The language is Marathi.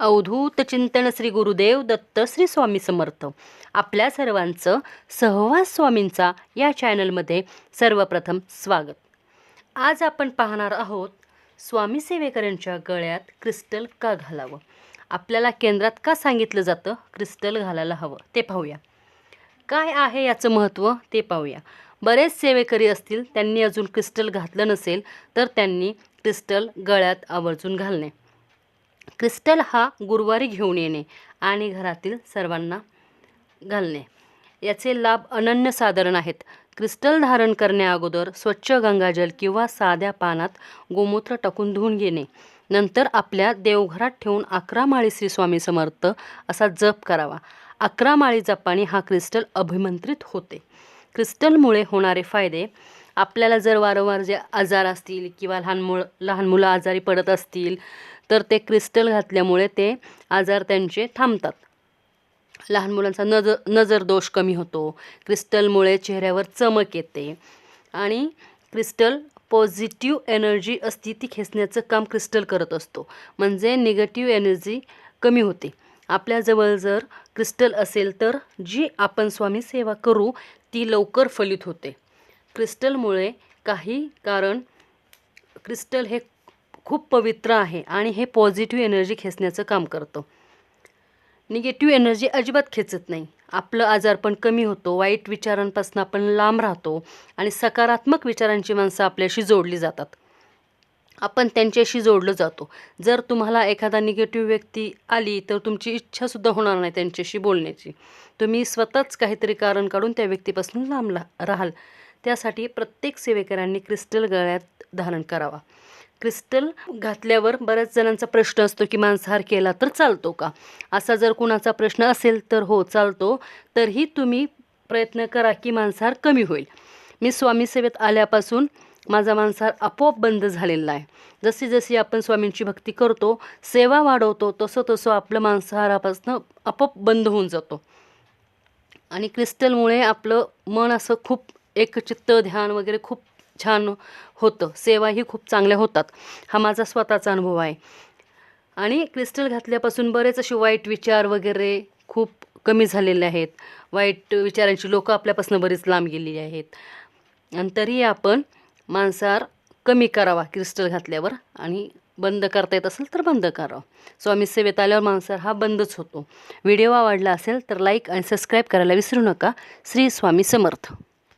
अवधूत चिंतन श्री गुरुदेव दत्त श्री स्वामी समर्थ. आपल्या सर्वांचं सहवास स्वामींचा या चॅनलमध्ये सर्वप्रथम स्वागत. आज आपण पाहणार आहोत स्वामी सेवेकरांच्या गळ्यात क्रिस्टल का घालावं? आपल्याला केंद्रात का सांगितलं जातं क्रिस्टल घालायला हवं? ते पाहूया. काय आहे याचं महत्त्व? ते पाहूया. बरेच सेवेकरी असतील त्यांनी अजून क्रिस्टल घातलं नसेल तर त्यांनी क्रिस्टल गळ्यात आवर्जून घालणे. क्रिस्टल हा गुरुवारी घेऊन येणे आणि घरातील सर्वांना घालणे. याचे लाभ अनन्यसाधारण आहेत. क्रिस्टल धारण करण्याअगोदर स्वच्छ गंगाजल किंवा साध्या पानात गोमूत्र टाकून धुवून घेणे. नंतर आपल्या देवघरात ठेवून अकरा माळी श्री स्वामी समर्थ असा जप करावा. अकरा माळी जपाने हा क्रिस्टल अभिमंत्रित होते. क्रिस्टलमुळे होणारे फायदे आपल्याला जर वारंवार जे आजार असतील किंवा लहान मुळ लहान मुलं आजारी पडत असतील तर ते क्रिस्टल घातल्यामुळे ते आजार त्यांचे थांबतात. लहान मुलांचा नजर नजर दोष कमी होतो. क्रिस्टलमुळे चेहऱ्यावर चमक येते. आणि क्रिस्टल पॉझिटिव्ह एनर्जी असती ती खेचण्याचं काम क्रिस्टल करत असतो. म्हणजे निगेटिव्ह एनर्जी कमी होते. आपल्याजवळ जर क्रिस्टल असेल तर जी आपण स्वामी सेवा करू ती लवकर फलित होते. क्रिस्टलमुळे काही कारण क्रिस्टल हे खूप पवित्र आहे आणि हे पॉझिटिव्ह एनर्जी खेचण्याचं काम करतं. निगेटिव्ह एनर्जी अजिबात खेचत नाही. आपलं आजारपण कमी होतो वाईट विचारांपासून आपण लांब राहतो आणि सकारात्मक विचारांची माणसं आपल्याशी जोडली जातात. आपण त्यांच्याशी जोडलं जातो. जर तुम्हाला एखादा निगेटिव्ह व्यक्ती आली तर तुमची इच्छासुद्धा होणार नाही त्यांच्याशी बोलण्याची. तुम्ही स्वतःच काहीतरी कारण काढून त्या व्यक्तीपासून लांब ला राहाल. त्यासाठी प्रत्येक सेवेकऱ्यांनी क्रिस्टल गळ्यात धारण करावा. क्रिस्टल घातल्यावर बऱ्याच जणांचा प्रश्न असतो की मांसाहार केला तर चालतो का? असा जर कुणाचा प्रश्न असेल तर हो चालतो. तरीही तुम्ही प्रयत्न करा की मांसाहार कमी होईल. मी स्वामी सेवेत आल्यापासून माझा मांसाहार आपोआप बंद झालेला आहे. जशी जशी आपण स्वामींची भक्ती करतो सेवा वाढवतो तसं तसं आपलं मांसाहारापासून आपोआप बंद होऊन जातो. आणि क्रिस्टलमुळे आपलं मन असं खूप एकचित्त ध्यान वगैरे खूप छान होतं. सेवाही खूप चांगल्या होतात. हा माझा स्वतःचा अनुभव आहे. आणि क्रिस्टल घातल्यापासून बरेच असे वाईट विचार वगैरे खूप कमी झालेले आहेत. वाईट विचारांची लोकं आपल्यापासून बरीच लांब गेलेली आहेत. आणि तरी आपण मांसाहार कमी करावा क्रिस्टल घातल्यावर आणि बंद करता येत असेल तर बंद करावं स्वामी सेवेत आल्यावर मांसाहार हा बंदच होतो. व्हिडिओ आवडला असेल तर लाईक आणि सबस्क्राईब करायला विसरू नका. श्री स्वामी समर्थ.